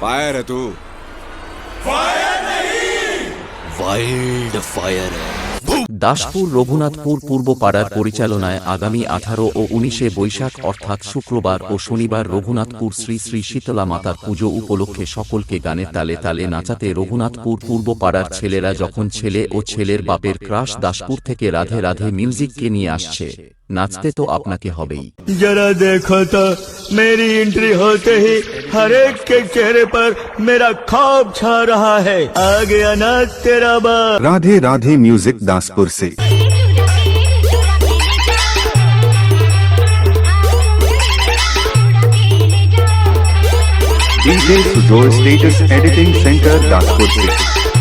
Fire है तू wild fire है দাসপুর রঘুনাথপুর পূর্ব পাড়ার পরিচালনায় আগামী আঠারো ও উনিশে বৈশাখ অর্থাৎ শুক্রবার ও শনিবার রঘুনাথপুর শ্রী শ্রী শীতলা মাতার পুজো উপলক্ষে সকলকে গানের তালে তালে নাচাতে রঘুনাথপুর পূর্ব পাড়ার ছেলেরা যখন ছেলে ও ছেলের বাপের ক্রাশ দাসপুর থেকে রাধে রাধে মিউজিককে নিয়ে আসছে নাচতে তো আপনাকে হবেই जरा देखो तो मेरी एंट्री होते ही हर एक के चेहरे पर मेरा खौफ छा रहा है। आ गया ना तेरा बा राधे राधे म्यूज़िक दासपुर से। DJ Sujor status editing centre Daspur से।